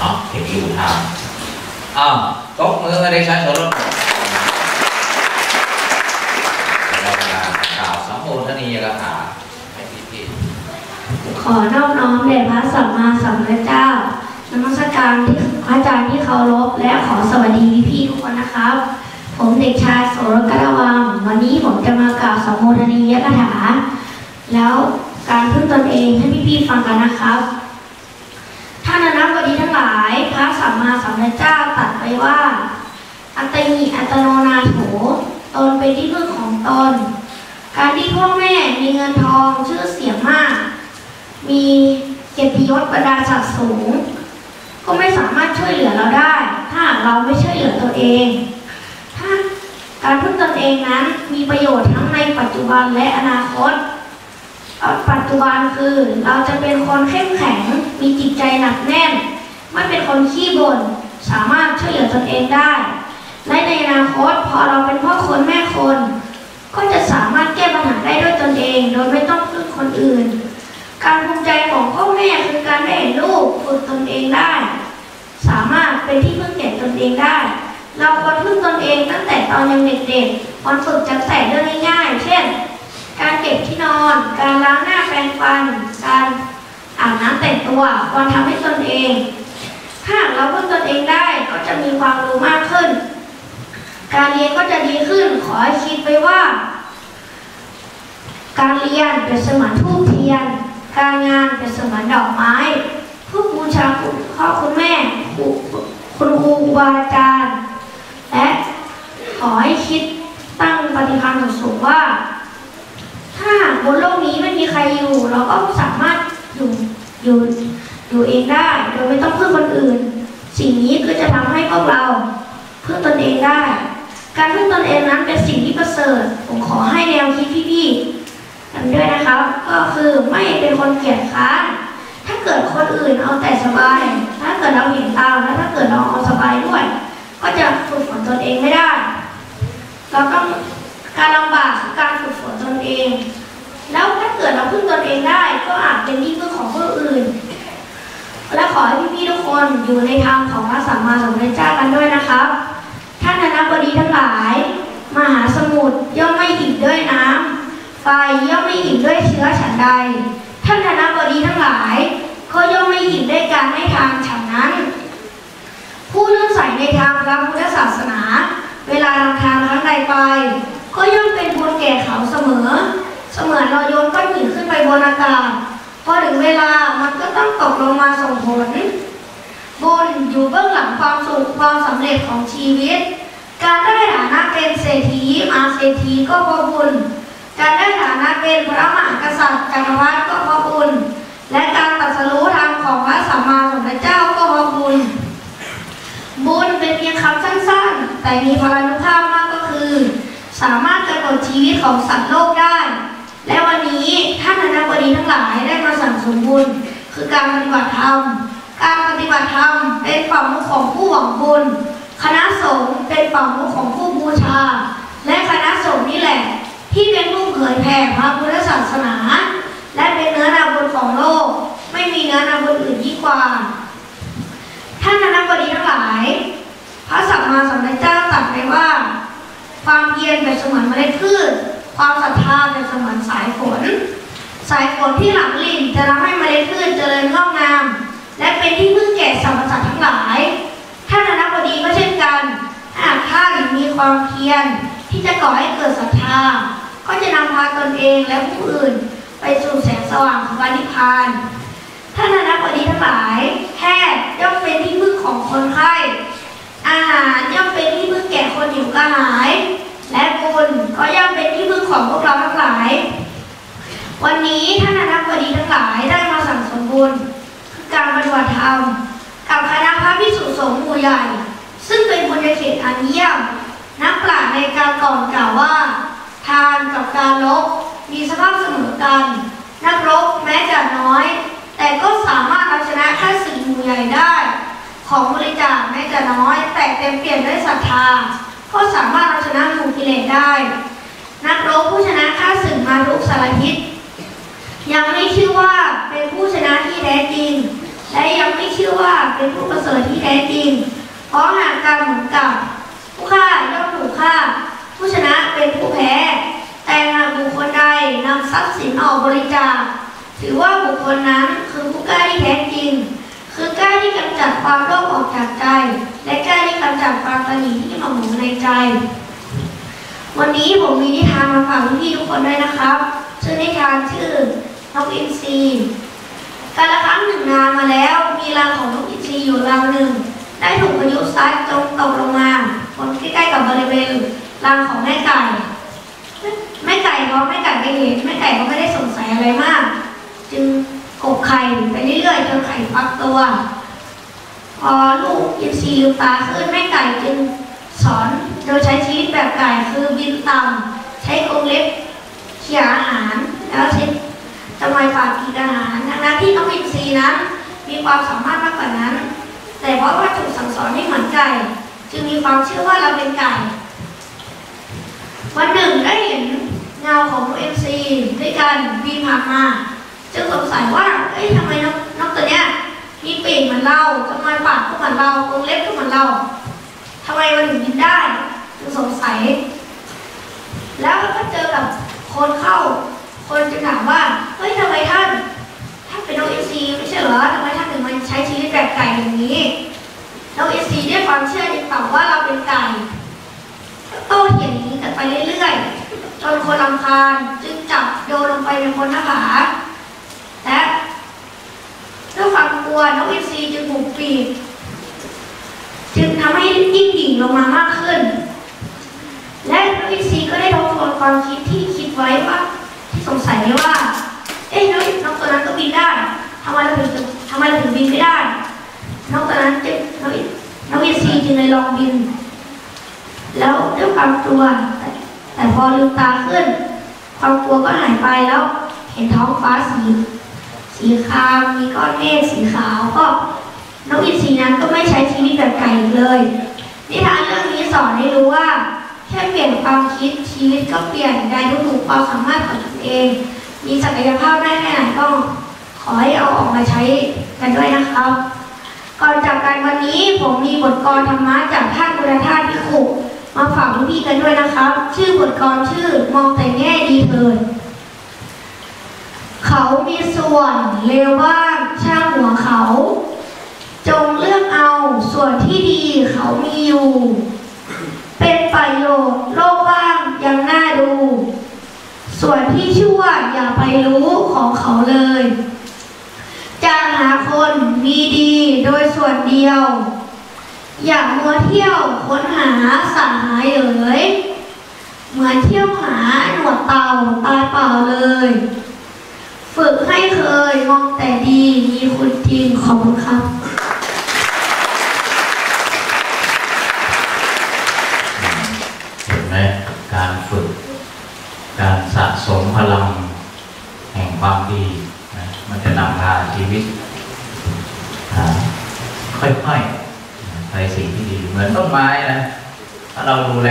เนาะเห็นอยู่ทางอ้าวตบมือเด็กชายโสรสเราจะกล่าวสัมโภชนียกถาให้พี่ขอนอบน้อมแด่พระสัมมาสัมพุทธเจ้านมัสการที่พระอาจารย์ที่เคารพและขอสวัสดีพี่ๆทุกคนนะครับ ผมเด็กชายโสรกระวัง วันนี้ผมจะมากล่าวสัมโมทนียกถา แล้วการพึ่งตนเองให้พี่ๆฟังกันนะครับ ท่านอนับดีทั้งหลาย พระสัมมาสัมพุทธเจ้าตรัสไว่า อัตติอัตโนนาโถตนเป็นที่พึ่งของตน การที่พ่อแม่มีเงินทองชื่อเสียงมาก มีเกียรติยศบรรดาศักดิ์สูง ก็ไม่สามารถช่วยเหลือเราได้ ถ้าเราไม่ช่วยเหลือตัวเอง ถ้าการพึ่งตนเองนั้นมีประโยชน์ทั้งในปัจจุบันและอนาคตปัจจุบันคือเราจะเป็นคนเข้มแข็ง มีจิตใจหนักแน่น ไม่เป็นคนขี้บ่น สามารถช่วยเหลือตนเองได้ และในอนาคตพอเราเป็นพ่อคนแม่คน ก็จะสามารถแก้ปัญหาได้ด้วยตนเอง โดยไม่ต้องพึ่งคนอื่น การภูมิใจของพ่อแม่คือการได้เห็นลูกฝึกตนเองได้ สามารถเป็นที่พึ่งแก่ตนเองได้ เราควรพึ่งตนเองตั้งแต่ตอนยังเด็กๆควรฝึกจากแต่เรื่องง่ายๆ เช่น การเก็บที่นอน การล้างหน้าแปรงฟัน การอาบน้ำแต่งตัวควรทำให้ตนเอง ถ้าเราพึ่งตนเองได้ก็จะมีความรู้มากขึ้น การเรียนก็จะดีขึ้น ขอให้คิดไปว่า การเรียนเป็นเสมือนทูบเทียน การงานเป็นเสมือนดอกไม้ผู้บูชาคุณพ่อคุณแม่ครูคุณครูครูบาอาจารย์และขอให้คิดตั้งปฏิภาณสูงว่า ถ้าบนโลกนี้ไม่มีใครอยู่ เราก็สามารถอยู่อยู่ อยู่เองได้โดยไม่ต้องพึ่งคนอื่น สิ่งนี้คือจะทำให้พวกเราพึ่งตนเองได้ การพึ่งตนเองนั้นเป็นสิ่งที่ประเสริฐผมขอให้แนวคิดพี่ๆกันด้วยนะครับ ก็คือไม่เป็นคนเกียดค้านถ้าเกิดคนอื่นเอาแต่สบาย ถ้าเกิดเราเห็นตามแล้วถ้าเกิดเราเอาสบายด้วย ก็จะฝึกฝนตนเองไม่ได้เราต้องการลำบากคือการฝึกฝนตนเอง แล้วถ้าเกิดเราพึ่งตนเองได้ ก็อาจเป็นที่พึ่งของผู้อื่น และขอให้พี่ๆทุกคนอยู่ในทางของพระสัมมาสัมพุทธเจ้ากันด้วยนะครับ ท่านอนาบดีทั้งหลาย มหาสมุทรย่อมไม่อิ่มด้วยน้ำไฟย่อมไม่อิ่มด้วยเชื้อฉันใด ท่านอนาบดีทั้งหลาย ก็ย่อมไม่อิ่มด้วยการให้ทานฉันนั้น ผู้เลื่อมใสในทางพระพุทธศาสนา เวลาทำทานครั้งใดไป ก็ย่อมเป็นบุญแก่เขาเสมอ เสมือนเราโยนก้อนหินขึ้นไปบนอากาศพอถึงเวลา ต้องตกลงมาส่งผล บุญอยู่เบื้องหลังความสุขความสำเร็จของชีวิต การได้ฐานะเป็นเศรษฐีมาเศรษฐีก็เพราะบุญ การได้ฐานะเป็นพระมหากษัตริย์จักรพรรดิก็เพราะบุญ และการตรัสรู้ธรรมของพระสัมมาสัมพุทธเจ้าก็เพราะบุญ บุญเป็นเพียงคำสั้นๆ แต่มีพลานุภาพมากก็คือ สามารถกำหนดชีวิตของสัตว์โลกได้และวันนี้ท่านอนาบดีทั้งหลายได้มาสั่งสมบุญ คือการปฏิบัติธรรม การปฏิบัติธรรมเป็นฝั่งมุขของผู้หวังบุญ คณะสงฆ์เป็นฝั่งมุขของผู้บูชา และคณะสงฆ์นี่แหละ ที่เป็นผู้เผยแผ่พระพุทธศาสนา และเป็นเนื้อนาบุญของโลก ไม่มีเนื้อนาบุญอื่นยิ่งกว่า ท่านอนาบดีทั้งหลาย พระสัมมาสัมพุทธเจ้าตรัสไว้ว่า ความเพียรเป็นเสมือนเมล็ดพืช ความศรัทธาเป็นเสมือนสายฝน สายฝนที่หลังลิ่นจะทำให้เมล็ดพืชเจริญงอกงาม และเป็นที่พึ่งแก่สรรพสัตว์ทั้งหลาย ท่านอนับดีก็เช่นกันหากท่านมีความเพียรที่จะก่อให้เกิดศรัทธา ก็จะนำพาตนเองและผู้อื่น ไปสู่แสงสว่างของพระนิพพาน ท่านอนับดีทั้งหลาย แพทย์ย่อมเป็นที่พึ่งของคนไข้ อาหารย่อมเป็นที่พึ่งแก่คนหิวกระหาย และบุญก็ย่อมเป็นที่พึ่งของพวกเรา วันนี้ท่านอนับดีทั้งหลายได้มาสั่งสมบุญคือการปฏิบัติธรรมกับคณะพระภิกษุสงฆ์หมู่ใหญ่ ซึ่งเป็นบุญญาเขตอันเยี่ยมนักปราชญ์ในการก่อนกล่าวว่า ทานกับการลบมีสภาพเสมอกัน นักรบแม้จะน้อย แต่ก็สามารถเอาชนะข้าศึกหมู่ใหญ่ได้ ของบริจาคแม้จะน้อย แต่เต็มเปี่ยมด้วยศรัทธาก็สามารถเอาชนะหมู่กิเลสได้ นักรบผู้ชนะข้าศึกมาทุกสารทิศ ยังไม่ชื่อว่าเป็นผู้ชนะที่แท้จริง และยังไม่เชื่อว่าเป็นผู้ประเสริฐที่แท้จริง เพราะหากการเหมือนกับ ผู้ฆ่าย่อมถูกฆ่า ผู้ชนะเป็นผู้แพ้ แต่หากบุคคลใดนำทรัพย์สินออกบริจาค ถือว่าบุคคลนั้นคือผู้กล้าที่แท้จริง คือกล้าที่กำจัดความโลภออกจากใจ และกล้าที่กำจัดความตนีที่หมักหมมในใจ วันนี้ผมมีนิทานมาฝากพี่ทุกคนด้วยนะครับ ชื่อนิทานชื่อ นกอินทรีการละครั้งหนึ่งนานมาแล้วมีรังของนกอินทรีอยู่รังหนึ่ง ได้ถูกพายุซัดจนตกลงมาบนใกล้ๆกับบริเวณรังของแม่ไก่แม่ไก่พอแม่ไก่ไปเห็นแม่ไก่ก็ไม่ได้สงสัยอะไรมาก จึงกบไข่ไปเรื่อยๆจนไข่ฟักตัว พอลูกอินทรีลืมตาขึ้นแม่ไก่จึงสอนโดยใช้ชีวิตแบบไก่คือบินต่ำใช้กรงเล็บเขี่ยอาหารแล้วใช้ ทำไมปากกินอาหารทั้งนั้นที่น้องอินทรีนั้น มีความสามารถมากกว่านั้น แต่เพราะว่าถูกสั่งสอนให้เหมือนไก่จึงมีความเชื่อว่าเราเป็นไก่ วันหนึ่งได้เห็นเงาของนกเอ็มซีด้วยกันบินผ่านมาจึงสงสัยว่าเอ้ยทำไมนกนกตัวเนี้ยมีปีกเหมือนเราทำไมปากก็เหมือนเรากรงเล็บก็เหมือนเราทำไมมันถึงบินได้จึงสงสัย แล้วก็เจอกับคนเข้า คนจึงถามว่า เฮ้ยทำไมท่านท่านเป็นนกเอ็นซีไม่ใช่เหรอทำไมท่านถึงมาใช้ชีวิตแบบไก่อย่างนี้นกเอ็นซีด้วยความเชื่อจึงตอบว่าเราเป็นไก่โต้เถียงอย่างนี้กันไปเรื่อยๆจนคนรำคาญจึงจับโยนลงไปในคนหน้าผาและด้วยความกลัวนกอินซีจึงบุกปีกจึงทำให้ยิ่งดิ่งลงมามากขึ้น และนกอินซีก็ได้ทบทวนความคิดที่คิดไว้ว่า งสัยไว้ว่า เอ๊ะนกนกตัวนั้นก็บินได้ทำไมเราถึงทำไมเราถึงบินไม่ได้นกตัวนั้นจึงนกอินนกอินทรีจึงเลยลองบิน แล้วด้วยความกลัวแต่แต่พอลืมตาขึ้น ความกลัวก็หายไปแล้ว เห็นท้องฟ้าสีสีครามมีก้อนเมฆสีขาวก็นกอินทรีนั้นก็ไม่ใช้ชีวิตแบบไก่เลยนิทานเรื่องนี้สอนให้รู้ว่า แค่เปลี่ยนความคิดชีวิตก็เปลี่ยนได้ทุกๆความสามารถของตนเอง มีศักยภาพได้แค่ไหนก็ขอให้เอาออกมาใช้กันด้วยนะครับ ก่อนจากกันวันนี้ผมมีบทกลธรรมะจากท่านบุรธาตุพิขุมาฝากพี่กันด้วยนะครับ ชื่อบทกลชื่อมองแต่แง่ดีเถิดเขามีส่วนเลวบ้างช่างหัวเขา จงเลือกเอาส่วนที่ดีเขามีอยู่ เป็นประโยชน์โลกบ้างยังน่าดู ส่วนที่ชั่วอย่าไปรู้ของเขาเลยจะหาคนมีดีโดยส่วนเดียว อย่ามัวเที่ยวค้นหาสาหายเอ๋ยเหมือนเที่ยวหาหนวดเต่าตาเปล่าเลย ฝึกให้เคยมองแต่ดีมีคุณจริงขอบคุณครับ เห็นไหมการฝึก การสะสมพลัง แห่ง ความดีนะมันจะนำพาชีวิตค่อยๆไปสิ่งที่ดี เหมือนต้นไม้นะ ถ้าเราดูแล